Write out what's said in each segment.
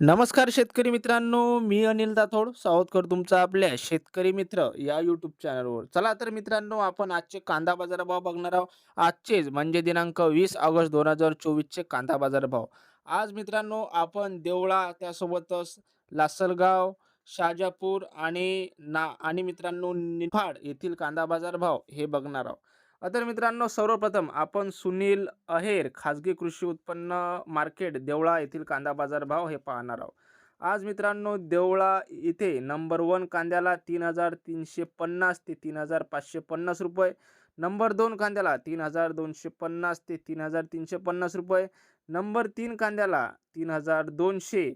नमस्कार शेतकरी मित्रांनो मी अनिल दाथोड सावधकर तुमचा आपल्या शेतकरी मित्र या यूट्यूब चॅनलवर चला तर मित्रांनो आपण आजचे कांदा बाजार भाव बघणार आहोत. आजचेच म्हणजे दिनांक वीस ऑगस्ट दोन हजार चोवीसचे कांदा बाजार भाव आज मित्रांनो आपण देवळा त्यासोबतच लासलगाव शाजापूर आणि ना आणि मित्रांनो निफाड येथील कांदा बाजार भाव हे बघणार आहोत. तर मित्रांनो सर्वप्रथम आपण सुनील अहेर खाजगी कृषी उत्पन्न मार्केट देवळा येथील कांदा बाजार भाव हे पाहणार आहोत. आज मित्रांनो देवळा इथे नंबर वन कांद्याला तीन हजार तीनशे पन्नास ते तीन हजार पाचशे पन्नास रुपये. नंबर दोन कांद्याला तीन हजार दोनशे पन्नास ते तीन हजार तीनशे पन्नास रुपये. नंबर तीन कांद्याला तीन हजार दोनशे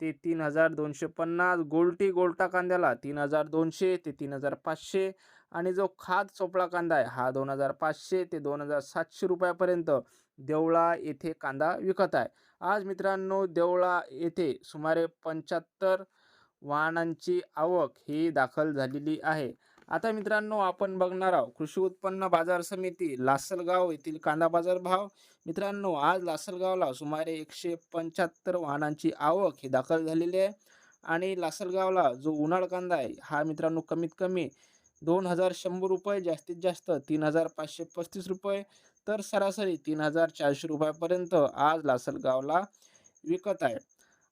ते तीन हजार दोनशे पन्नास. गोल्टी गोल्टा कांद्याला तीन हजार दोनशे ते तीन हजार पाचशे. आणि जो खाद चोपळा कांदा आहे हा दोन हजार पाचशे ते दोन हजार सातशे रुपयापर्यंत देवळा येथे कांदा विकत आहे. आज मित्रांनो देवळा येथे सुमारे पंच्याहत्तर वाहनांची आवक ही दाखल झालेली आहे. आता मित्रांनो आपण बघणार आहोत कृषी उत्पन्न बाजार समिती लासलगाव येथील कांदा बाजार भाव. मित्रांनो आज लासलगावला सुमारे एकशे पंच्याहत्तर वाहनांची आवक ही दाखल झालेली आहे. आणि लासलगावला जो उन्हाळ कांदा आहे हा मित्रांनो कमीत कमी दोन हजार शंभर रुपये जास्तीत जास्त तीन हजार पाचशे पस्तीस रुपये तर सरासरी तीन हजार चारशे रुपयापर्यंत आज लासलगावला विकत आहे.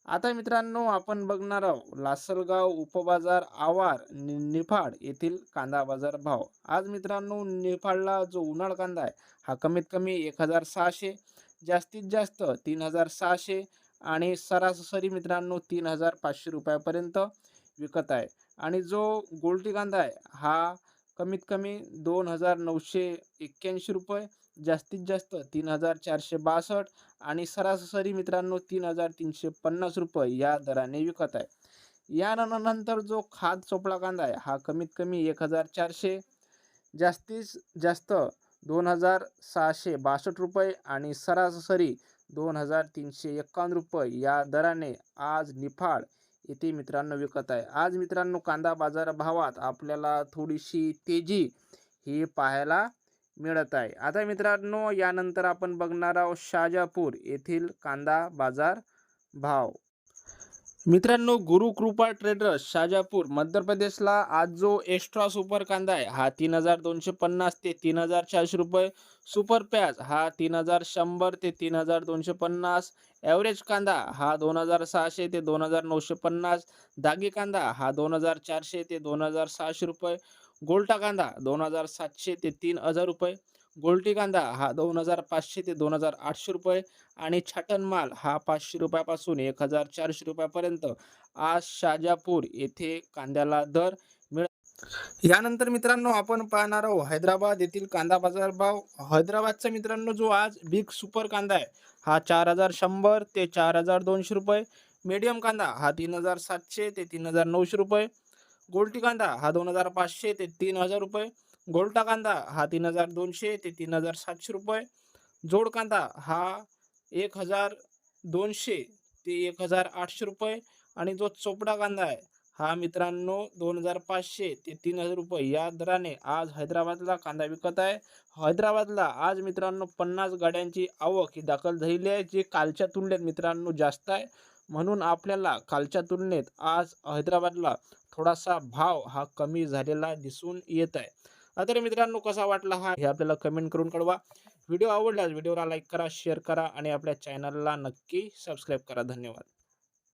आता मित्रांनो आपण बघणार आहोत लासलगाव उपबाजार आवार नि निफाड येथील कांदा बाजार भाव. आज मित्रांनो निफाडला जो उन्हाळ कांदा आहे हा कमीत कमी एक हजार सहाशे जास्तीत जास्त तीन हजार सहाशे आणि सरासरी मित्रांनो तीन हजार पाचशे रुपयापर्यंत विकत आहे. आणि जो गोल्टी कांदा आहे हा कमीत कमी दोन हजार नऊशे एक्क्याऐंशी रुपये जास्तीत जास्त तीन हजार चारशे बासष्ट आणि सरासरी मित्रांनो तीन हजार तीनशे पन्नास रुपये या दराने विकत आहे. यानंतर जो खाद चोपडा कांदा आहे हा कमीत कमी एक हजार चारशे जास्तीत जास्त दोन हजार सहाशे बासष्ट रुपये आणि सरासरी दोन हजार तीनशे एक्कावन्न रुपये या दराने आज निफाड येथे मित्रांनो विकत आहे. आज मित्रांनो कांदा बाजार भावात आपल्याला थोडीशी तेजी ही पाहायला मिळत आहे. आता मित्रांनो यानंतर आपण बघणार आहोत शाजापूर येथील कांदा बाजार भाव मित्रांनो गुरुकृपा ट्रेडर्स शाजापूर मध्य प्रदेशला आज जो एक्स्ट्रा सुपर कांदा आहे हा तीन हजार दोनशे पन्नास ते तीन हजार चारशे रुपये सुपर प्याज हा तीन हजार शंभर ते तीन हजार दोनशे पन्नास. ॲव्हरेज कांदा हा दोन हजार सहाशे ते दोन हजार नऊशे पन्नास. दागी कांदा हा दोन हजार चारशे ते दोन हजार सहाशे रुपये. गोल्टा कांदा दोन हजार सातशे ते तीन हजार रुपये. गोल्टी कांदा हा दोन हजार पाचशे ते दोन हजार आठशे रुपये आणि छाटण माल हा पाचशे रुपयापासून एक हजार चारशे रुपयापर्यंत. आज शाजापूर येथे कांद्याला दर मिळ यानंतर मित्रांनो आपण पाहणार आहोत हैदराबाद येथील कांदा बाजार भाव. हैदराबादचा मित्रांनो जो आज बिग सुपर कांदा आहे हा चार हजार शंभर ते चार हजार दोनशे रुपये. मीडियम कांदा हा तीन हजार सातशे ते तीन हजार नऊशे रुपये. गोल्टी कांदा हा दोन हजार पाचशे ते तीन हजार रुपये. गोलटा कांदा हा तीन हजार दोनशे ते तीन हजार सातशे रुपये. जोड कांदा हा एक हजार दोनशे ते एक हजार आठशे रुपये. आणि जो चोपडा कांदा आहे हा मित्रांनो दोन हजार पाचशे ते तीन हजार रुपये. या दराने आज हैदराबादला कांदा विकत आहे. हैदराबादला आज मित्रांनो पन्नास गाड्यांची आवक ही दाखल झालेली आहे जी कालच्या तुलनेत मित्रांनो जास्त आहे. म्हणून आपल्याला कालच्या तुलनेत आज हैदराबादला थोडासा भाव हा कमी झालेला दिसून येत आहे. तर मित्रांनो कसा वाटला हा? हे आपल्याला कमेंट करून कळवा. व्हिडिओ आवडल्यास व्हिडिओला लाईक करा शेअर करा आणि आपल्या चॅनलला नक्की सबस्क्राईब करा. धन्यवाद.